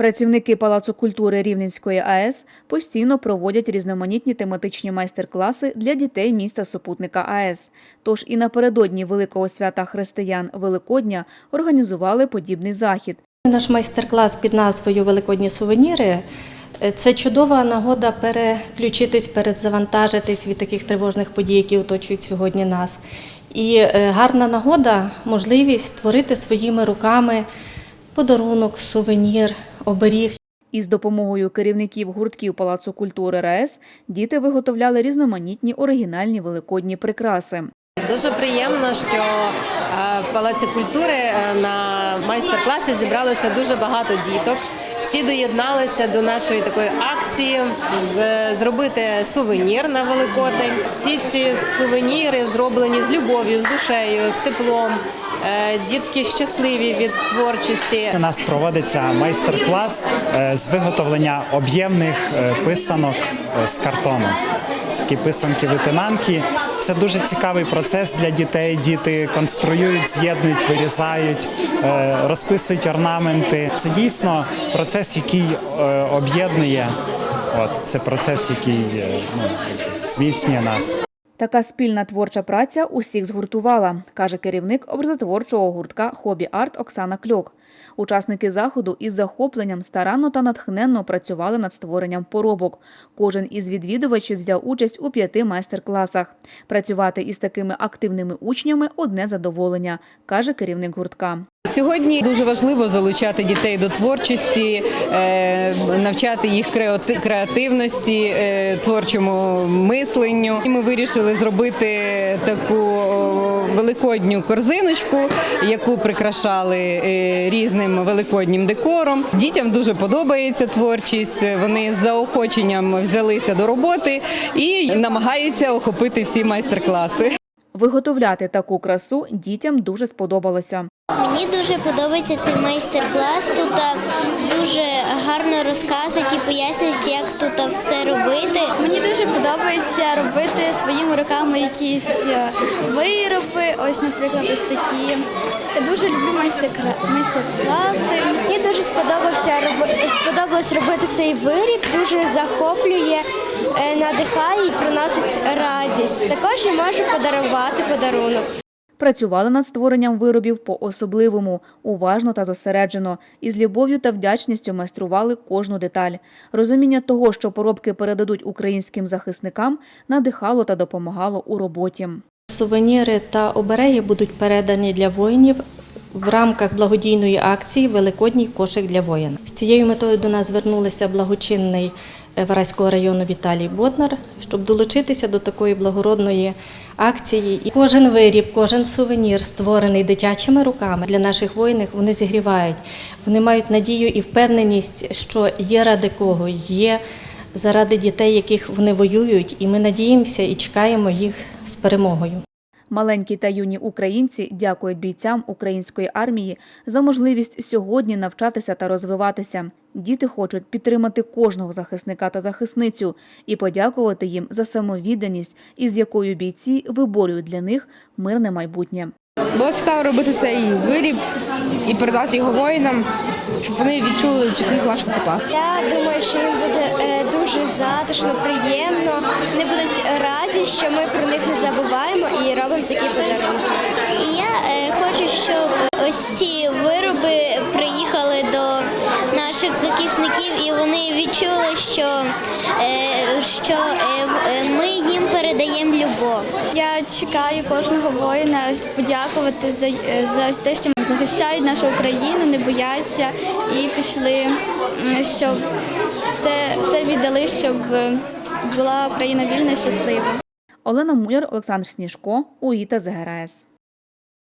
Працівники Палацу культури Рівненської АЕС постійно проводять різноманітні тематичні майстер-класи для дітей міста супутника АЕС. Тож і напередодні великого свята християн Великодня організували подібний захід. Наш майстер-клас під назвою Великодні сувеніри. Це чудова нагода переключитись, перезавантажитись від таких тривожних подій, які оточують сьогодні нас. І е, гарна нагода, можливість створити своїми руками подарунок, сувенір, оберіг. Із допомогою керівників гуртків Палацу культури РаЕС діти виготовляли різноманітні оригінальні великодні прикраси. Дуже приємно, що е, в Палаці культури е, на майстер-класі зібралося дуже багато діток. Всі доєдналися до нашої такої акції з- зробити сувенір на Великодень. Всі ці сувеніри зроблені з любов'ю, з душею, з теплом. Е, Дітки щасливі від творчості. У нас проводиться майстер-клас е, з виготовлення об'ємних е, писанок з картону. Це такі писанки-витинанки. Це дуже цікавий процес для дітей. Діти конструюють, з'єднують, вирізають, розписують орнаменти. Це дійсно процес, який об'єднує. От це процес, який ну, зміцнює нас. Така спільна творча праця усіх згуртувала, каже керівник образотворчого гуртка Хобі Арт Оксана Кльок. Учасники заходу із захопленням старанно та натхненно працювали над створенням поробок. Кожен із відвідувачів взяв участь у п'яти майстер-класах. Працювати із такими активними учнями одне задоволення, каже керівник гуртка. Сьогодні дуже важливо залучати дітей до творчості, е, навчати їх креативності, е, творчому мисленню. І Ми вирішили зробити таку великодню корзиночку, яку прикрашали е, різним великоднім декором. Дітям дуже подобається творчість. Вони з заохоченням взялися до роботи і намагаються охопити всі майстер-класи. Виготовляти таку красу дітям дуже сподобалося. Мені дуже подобається цей майстер-клас. Тут дуже гарно розказують і пояснюють, як тут все робити. Мені дуже подобається робити своїми руками якісь е, вироби. Ось, наприклад, ось такі. Я дуже люблю майстер- майстер-класи. Мені дуже сподобався сподобалось робити цей виріб, дуже захоплює, е, надихає і приносить радість. Також я можу подарувати подарунок. Працювали над створенням виробів по-особливому, уважно та зосереджено, і з любов'ю та вдячністю майстрували кожну деталь. Розуміння того, що поробки передадуть українським захисникам, надихало та допомагало у роботі. Сувеніри та обереги будуть передані для воїнів в рамках благодійної акції Великодній кошик для воїна. З цією метою до нас звернулися благочинний Вараського району Віталій Боднар, щоб долучитися до такої благородної акції. І кожен виріб, кожен сувенір, створений дитячими руками для наших воїнів, вони зігрівають. Вони мають надію і впевненість, що є ради кого, є заради дітей, яких вони воюють, і ми надіємося і чекаємо їх з перемогою. Маленькі та юні українці дякують бійцям української армії за можливість сьогодні навчатися та розвиватися. Діти хочуть підтримати кожного захисника та захисницю і подякувати їм за самовідданість, із якою бійці виборюють для них мирне майбутнє. Було цікаво робити цей виріб і передати його воїнам, щоб вони відчули частинку нашого тепла. Я думаю, що їм буде е, дуже затишно, приємно. Вони будуть раді, що ми про них не забуваємо і робимо такі подарунки. Наших захисників і вони відчули, що, е, що е, е, ми їм передаємо любов. Я чекаю кожного воїна подякувати за, за те, що захищають нашу Україну, не бояться і пішли, щоб все, все віддали, щоб була Україна вільна і щаслива. Олена Муляр, Олександр Сніжко, УІТА ЗГРАЕС.